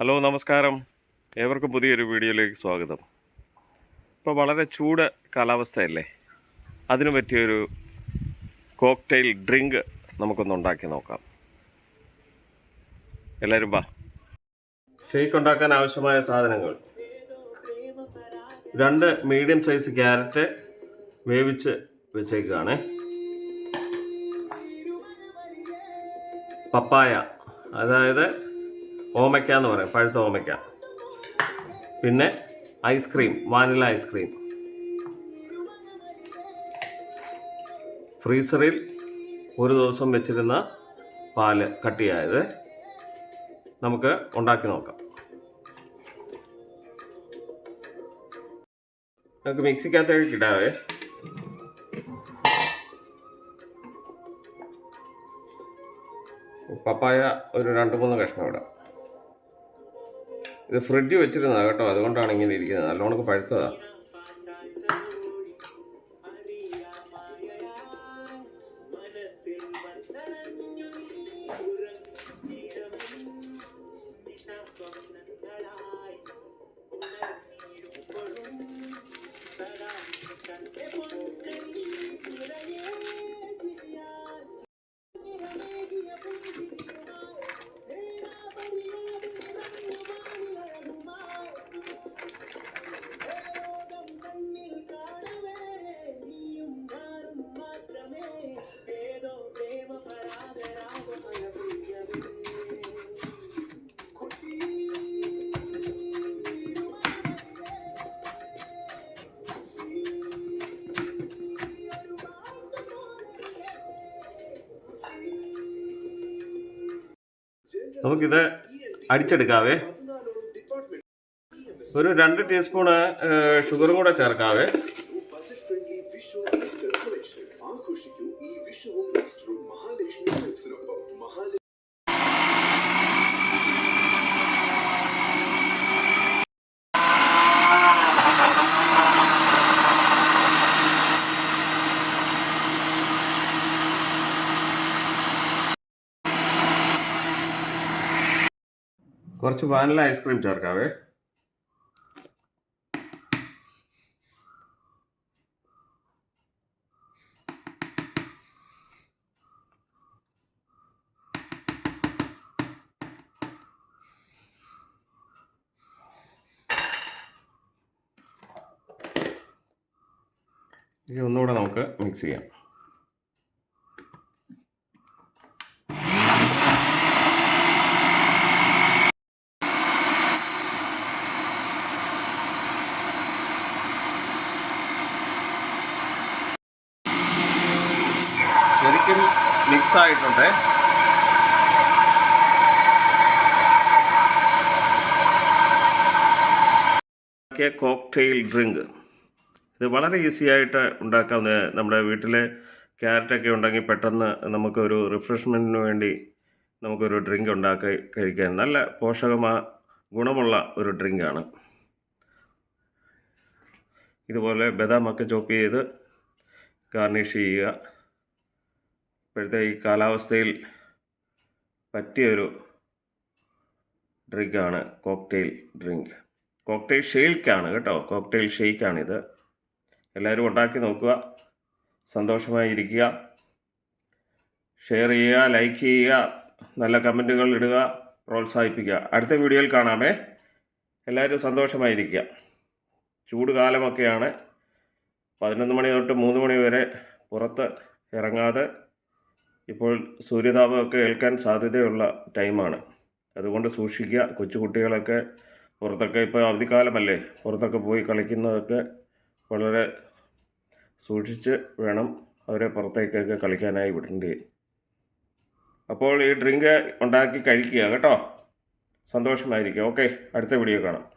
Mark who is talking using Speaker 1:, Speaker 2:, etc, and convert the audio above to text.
Speaker 1: Hello നമസ്കാരം. ഏവർക്കും പുതിയൊരു വീഡിയോയിലേക്ക് സ്വാഗതം. ഇപ്പോൾ വളരെ ചൂട് കാലാവസ്ഥയല്ലേ? അതിനു പറ്റിയൊരു കോക്ടെയിൽ ഡ്രിങ്ക് നമുക്കൊന്ന് ഉണ്ടാക്കി നോക്കാം. എല്ലാവരും വാ. ഷേക്ക് ഉണ്ടാക്കാൻ ആവശ്യമായ സാധനങ്ങൾ. രണ്ട് മീഡിയം സൈസ് ക്യാരറ്റ് വേവിച്ച് വെച്ചേക്കുകയാണ് പപ്പായ. അതായത് ഓമയ്ക്ക എന്ന് പറയും പഴുത്ത ഓമയ്ക്ക. പിന്നെ ഐസ്ക്രീം വാനില ഐസ്ക്രീം ഫ്രീസറിൽ ഒരു ദിവസം വെച്ചിരുന്ന പാൽ കട്ടിയായത് നമുക്ക് ഉണ്ടാക്കി നോക്കാം. നമുക്ക് മിക്സിക്കകത്തേക്ക് ഇടാവേ. പപ്പായ ഒരു രണ്ട് മൂന്ന് കഷ്ണം ഇടാം. ഇത് ഫ്രിഡ്ജ് വെച്ചിരുന്നതാണ് കേട്ടോ. അതുകൊണ്ടാണ് ഇങ്ങനെ ഇരിക്കുന്നത്. നല്ലോണം പഴുത്തതാ. നമുക്കിത് അടിച്ചെടുക്കാവേ. ഒരു രണ്ട് ടീസ്പൂണ് ഷുഗറും കൂടെ ചേർക്കാവേ. കുറച്ച് വാനില ഐസ്ക്രീം ചേർക്കാവേ. ഇനി ഒന്നുകൂടെ നമുക്ക് മിക്സ് ചെയ്യാം. ശരിക്കും മിക്സ് ആയിട്ടുണ്ട് കോക്ടെയിൽ ഡ്രിങ്ക്. ഇത് വളരെ ഈസി ആയിട്ട് ഉണ്ടാക്കാവുന്ന നമ്മുടെ വീട്ടിൽ ക്യാരറ്റൊക്കെ ഉണ്ടെങ്കിൽ പെട്ടെന്ന് നമുക്കൊരു റിഫ്രഷ്മെന്റിന് വേണ്ടി നമുക്കൊരു ഡ്രിങ്ക് ഉണ്ടാക്കി കഴിക്കാൻ നല്ല പോഷകമാ ഗുണമുള്ള ഒരു ഡ്രിങ്കാണ്. ഇതുപോലെ ബദാമൊക്കെ ചോപ്പ് ചെയ്ത് ഗാർണിഷ് ചെയ്യുക. ഇപ്പോഴത്തെ ഈ കാലാവസ്ഥയിൽ പറ്റിയൊരു ഡ്രിങ്കാണ് കോക്ടെയിൽ ഡ്രിങ്ക്. കോക്ടെയിൽ ഷെയ്ക്കാണ് കേട്ടോ. കോക്ടെയിൽ ഷെയ്ക്കാണിത്. എല്ലാവരും ഉണ്ടാക്കി നോക്കുക. സന്തോഷമായി ഇരിക്കുക. ഷെയർ ചെയ്യുക ലൈക്ക് ചെയ്യുക നല്ല കമന്റുകൾ ഇടുക പ്രോത്സാഹിപ്പിക്കുക. അടുത്ത വീഡിയോയിൽ കാണാമേ. എല്ലാവരും സന്തോഷമായിരിക്കുക ചൂട് കാലമൊക്കെയാണ്. പതിനൊന്ന് മണി തൊട്ട് മൂന്ന് മണി വരെ പുറത്ത് ഇറങ്ങാതെ ഇപ്പോൾ സൂര്യതാപമൊക്കെ ഏൽക്കാൻ സാധ്യതയുള്ള ടൈമാണ്. അതുകൊണ്ട് സൂക്ഷിക്കുക. കൊച്ചുകുട്ടികളൊക്കെ പുറത്തൊക്കെ ഇപ്പോൾ അവധിക്കാലമല്ലേ? പുറത്തൊക്കെ പോയി കളിക്കുന്നതൊക്കെ വളരെ സൂക്ഷിച്ച് വേണം അവരെ പുറത്തേക്കൊക്കെ കളിക്കാനായി വിടേണ്ടി. അപ്പോൾ ഈ ഡ്രിങ്ക് ഉണ്ടാക്കി കഴിക്കുക കേട്ടോ. സന്തോഷമായിരിക്കും. ഓക്കെ അടുത്ത വീഡിയോ കാണാം.